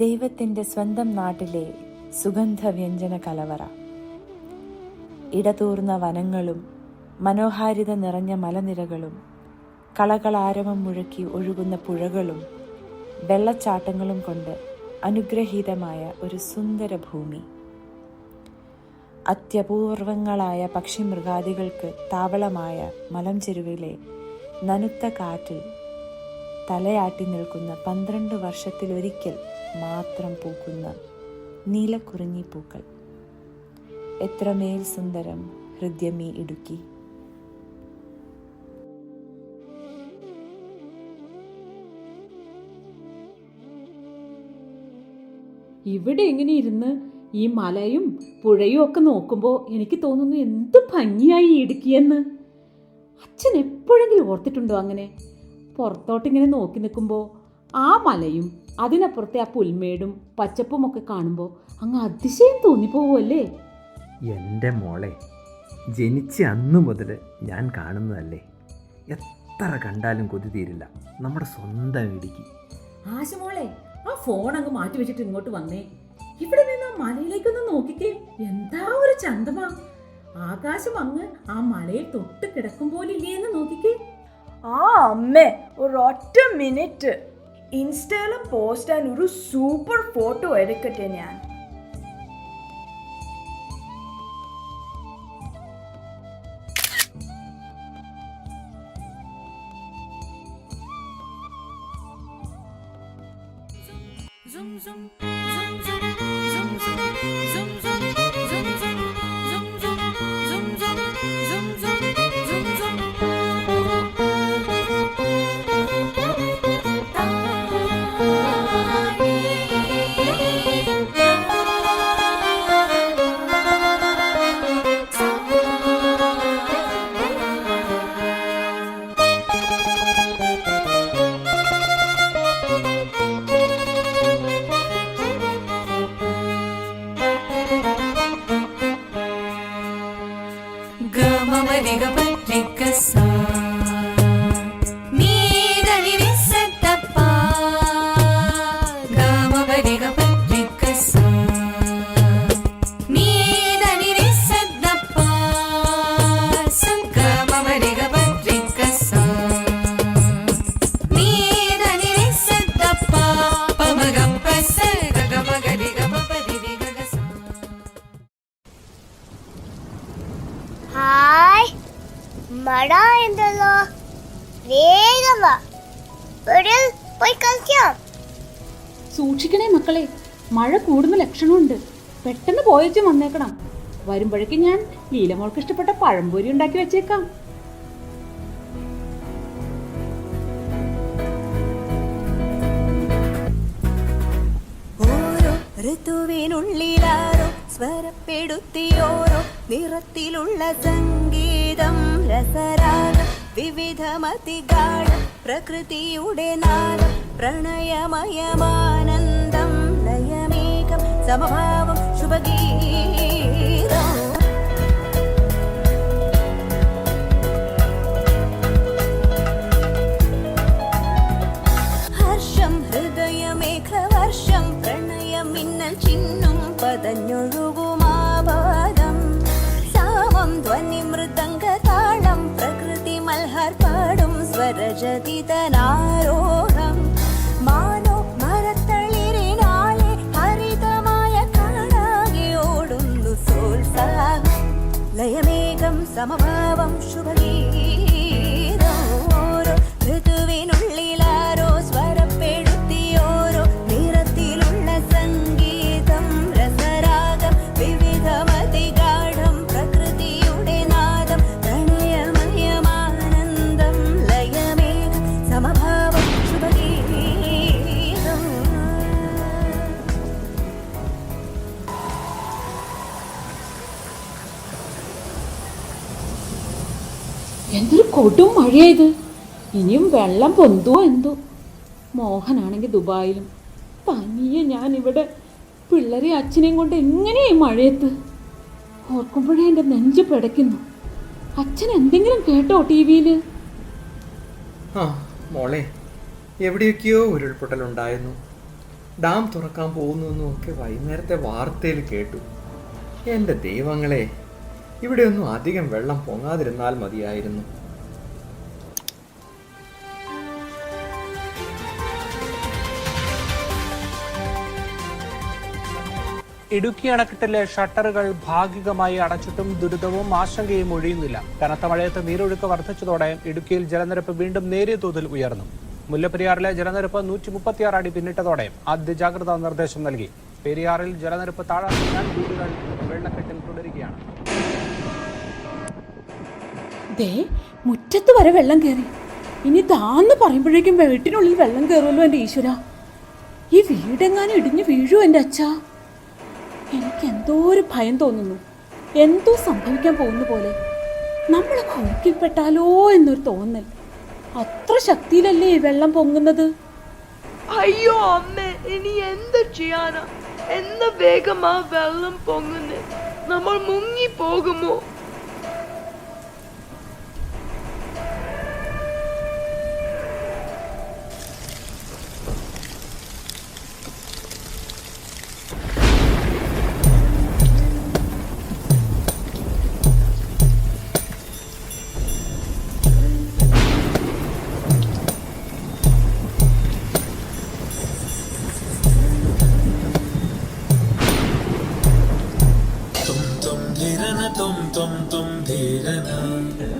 ദൈവത്തിന്റെ സ്വന്തം നാട്ടിലെ സുഗന്ധവ്യഞ്ജന കലവറ. ഇടതൂർന്ന വനങ്ങളും മനോഹാരിത നിറഞ്ഞ മലനിരകളും കളകളാരവം മുഴക്കി ഒഴുകുന്ന പുഴകളും വെള്ളച്ചാട്ടങ്ങളും കൊണ്ട് അനുഗ്രഹീതമായ ഒരു സുന്ദര ഭൂമി. അത്യപൂർവങ്ങളായ പക്ഷിമൃഗാദികൾക്ക് താവളമായ മലംചെരുവിലെ നനുത്ത കാറ്റിൽ തലയാട്ടി നിൽക്കുന്ന പന്ത്രണ്ട് വർഷത്തിലൊരിക്കൽ മാത്രം പൂക്കുന്ന നീലക്കുറിഞ്ഞി പൂക്കൾ. എത്രമേൽ സുന്ദരം ഹൃദ്യമീ ഇടുക്കി. ഇവിടെ എങ്ങനെ ഇരുന്ന് ഈ മലയും പുഴയും ഒക്കെ നോക്കുമ്പോൾ എനിക്ക് തോന്നുന്നു എന്ത് ഭംഗിയായി ഇടുക്കിയെന്ന്. അച്ഛൻ എപ്പോഴെങ്കിലും ഓർത്തിട്ടുണ്ടോ അങ്ങനെ? പുറത്തോട്ടിങ്ങനെ നോക്കി നിൽക്കുമ്പോൾ ആ മലയും അതിനപ്പുറത്തെ ആ പുൽമേടും പച്ചപ്പും ഒക്കെ കാണുമ്പോൾ അങ്ങ് അതിശയം തോന്നിപ്പോവല്ലേ? എന്റെ മോളെ ജനിച്ച അന്ന് മുതൽ ഞാൻ കാണുന്നതല്ലേ? എത്ര കണ്ടാലും കൊതി തീരില്ല. നമ്മുടെ സ്വന്തം ഇടുക്കി. ആശമോളെ ആ ഫോൺ അങ്ങ് മാറ്റി വെച്ചിട്ട് ഇങ്ങോട്ട് വന്നേ. ഇവിടെ നിന്ന് ആ മലയിലേക്കൊന്ന് നോക്കിക്കേ. എന്താ ഒരു ചന്തമാ. ആകാശം അങ്ങ് ആ മലയിൽ തൊട്ട് കിടക്കും പോലില്ലേ എന്ന് നോക്കിക്കേ. ആ അമ്മേ ഒരൊറ്റ മിനിറ്റ് ഇൻസ്റ്റയിൽ പോസ്റ്റ് ചെയ്യാൻ ഒരു സൂപ്പർ ഫോട്ടോ എടുക്കട്ടെ ഞാൻ ഗമപരിഗപരിഗസ. മഴ എന്തല്ലോ? വേഗം വാ. ഒരു പോയി കളിക്കാം. സൂക്ഷിക്കണേ മക്കളെ. മഴ കൂടുന്ന ലക്ഷണമുണ്ട്. പെട്ടെന്ന് പോയച്ചും വന്നേക്കണം. വരുമ്പോഴേക്ക് ഞാൻ ലീലമോൾക്ക് ഇഷ്ടപ്പെട്ട പഴംപൊരി ഉണ്ടാക്കി വെച്ചേക്കാം. ഋതുവിനുള്ളിലാരോ സ്വരപ്പെടുത്തിയോരോ നിറത്തിലുള്ള സംഗീതം. രസരാഗം വിവിധമതിഗാഠം പ്രകൃതിയുടെ നാദം പ്രണയമയമാനന്ദം ലയമേകം സമഭാവം ശുഭഗീതം ലയമേകം സമഭാവം ശുഭഗീതം. ഓരോ ഋതുവിനുള്ളിലാരോ കൊടും മഴയത് ഇനിയും വെള്ളം പൊന്തുവോ എന്തോ. മോഹനാണെങ്കിൽ ദുബായിലും. തനിയെ ഞാൻ ഇവിടെ പിള്ളേരെ അച്ഛനെയും കൊണ്ട് എങ്ങനെയായി മഴയത്ത്? ഓർക്കുമ്പോഴേ എന്റെ നെഞ്ച് പിടയ്ക്കുന്നു. അച്ഛൻ എന്തെങ്കിലും കേട്ടോ ടി വിയിൽ മോളെ എവിടെയൊക്കെയോ ഉരുൾപൊട്ടലുണ്ടായിരുന്നു. ഡാം തുറക്കാൻ പോകുന്നു എന്നൊക്കെ വൈകുന്നേരത്തെ വാർത്തയിൽ കേട്ടു. എന്റെ ദൈവങ്ങളെ ഇവിടെയൊന്നും അധികം വെള്ളം പൊങ്ങാതിരുന്നാൽ മതിയായിരുന്നു. ഇടുക്കി അണക്കെട്ടിലെ ഷട്ടറുകൾ ഭാഗികമായി അടച്ചിട്ടും ദുരിതവും ആശങ്കയും ഒഴിയുന്നില്ല. കനത്ത മഴയത്ത് നീരൊഴുക്ക് വർദ്ധിച്ചതോടെ ഇടുക്കിയിൽ ജലനിരപ്പ് വീണ്ടും നേരിയ തോതിൽ ഉയർന്നു. മുല്ലപ്പെരിയാറിലെ ജലനിരപ്പ് നൂറ്റി മുപ്പത്തിയാറ് അടി പിന്നിട്ടതോടെ ആദ്യ ജാഗ്രതാ നിർദ്ദേശം നൽകി. പെരിയാറിൽ ജലനിരപ്പ് താഴാൻ വീടുകൾ വെള്ളക്കെട്ടിൽ തുടരുകയാണ്. മുറ്റത്ത് വരെ വെള്ളം കയറി ഇനി താന്ന് പറയുമ്പോഴേക്കും വീട്ടിനുള്ളിൽ വെള്ളം കയറുമല്ലോ എന്റെ ഈശ്വര. ഈ വീടെങ്ങാനും ഇടിഞ്ഞു വീഴുമോ എന്റെ അച്ഛാ? എനിക്ക് എന്തോ ഒരു ഭയം തോന്നുന്നു. എന്തോ സംഭവിക്കാൻ പോകുന്ന പോലെ. നമ്മളൊക്കെ ഒഴുക്കിൽപ്പെട്ടാലോ എന്നൊരു തോന്നൽ. അത്ര ശക്തിയിലല്ലേ ഈ വെള്ളം പൊങ്ങുന്നത്? അയ്യോ അമ്മ ഇനി എന്ത് ചെയ്യാനാ? എന്ത് ആ വെള്ളം പൊങ്ങുന്നേ. നമ്മൾ മുങ്ങി പോകുമോ tum tum dhiranam.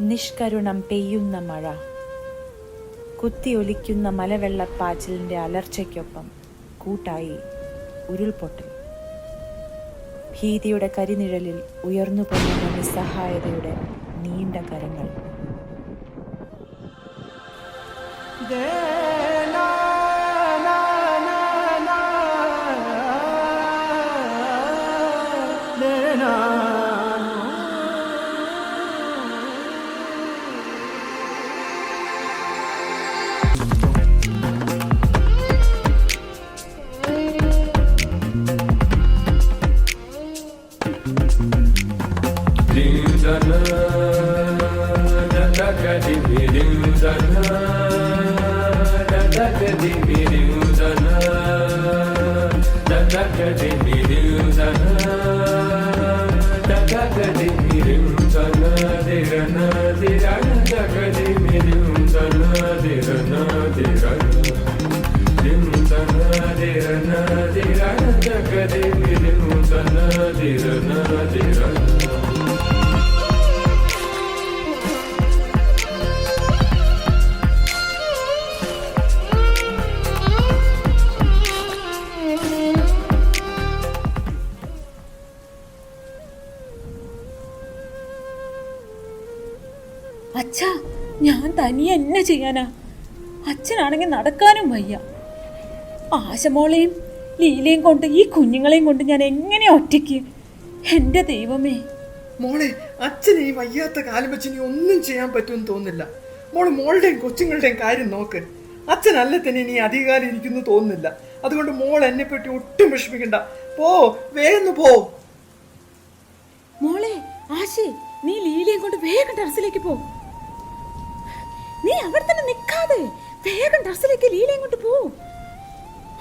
നിഷ്കരുണം പെയ്യുന്ന മഴ. കുത്തിയൊലിക്കുന്ന മലവെള്ളപ്പാച്ചിലിന്റെ അലർച്ചയ്ക്കൊപ്പം കൂട്ടായി ഉരുൾപൊട്ടൽ. ഭീതിയുടെ കരിനിഴലിൽ ഉയർന്നു പോകുന്ന നിസ്സഹായതയുടെ നീണ്ട കരങ്ങൾ. അച്ഛാ തനിയെ എന്നെ ചെയ്യാനാ? അച്ഛനാണെങ്കിൽ നടക്കാനും വയ്യ. ആശമോളെയും ലീലയും കൊണ്ട് ഈ കുഞ്ഞുങ്ങളെയും കൊണ്ട് ഞാൻ എങ്ങനെ ഒറ്റയ്ക്ക്? എന്റെ ദൈവമേ. മോളെ അച്ഛനെ ഈ വയ്യാത്ത കാലം വെച്ച് നീ ഒന്നും ചെയ്യാൻ പറ്റുമെന്ന് തോന്നില്ല മോൾ മോളുടെയും കൊച്ചുങ്ങളുടെയും കാര്യം നോക്ക്. അച്ഛനല്ല തന്നെ നീ അധികാരം ഇരിക്കുന്നു തോന്നുന്നില്ല. അതുകൊണ്ട് മോൾ എന്നെ പറ്റി ഒട്ടും വിഷമിക്കണ്ട. പോ വേഗം പോ. മോളെ ആശേ നീ ലീലയും കൊണ്ട് വേഗം ടെറസിലേക്ക് പോ. നീ അവിടെ തന്നെ നിൽക്കാതെ വേഗം ഡ്രസ്സിലേക്ക് ലീലയും കൊണ്ട് പോ.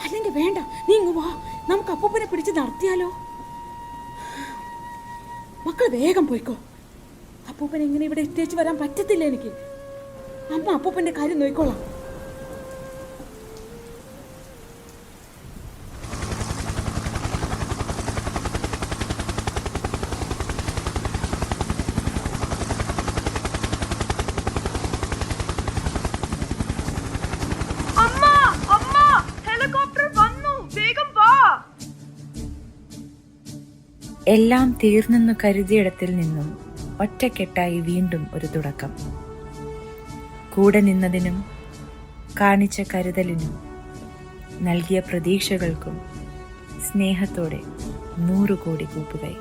അല്ലെങ്കിൽ വേണ്ട നീ ഇങ്ങ് വാ. നമുക്ക് അപ്പൂപ്പനെ പിടിച്ച് നടത്തിയാലോ. മക്കൾ വേഗം പോയിക്കോ. അപ്പൂപ്പൻ എങ്ങനെ ഇവിടെ എത്തിയേച്ച് വരാൻ പറ്റത്തില്ല എനിക്ക്. അമ്മ അപ്പൂപ്പന്റെ കാര്യം നോക്കിക്കോളാം. എല്ലാം തീർന്നെന്നു കരുതിയിടത്തിൽ നിന്നും ഒറ്റക്കെട്ടായി വീണ്ടും ഒരു തുടക്കം. കൂടെ നിന്നതിനും കാണിച്ച കരുതലിനും നൽകിയ പ്രതീക്ഷകൾക്കും സ്നേഹത്തോടെ നൂറുകോടി കൂപ്പുകൈ.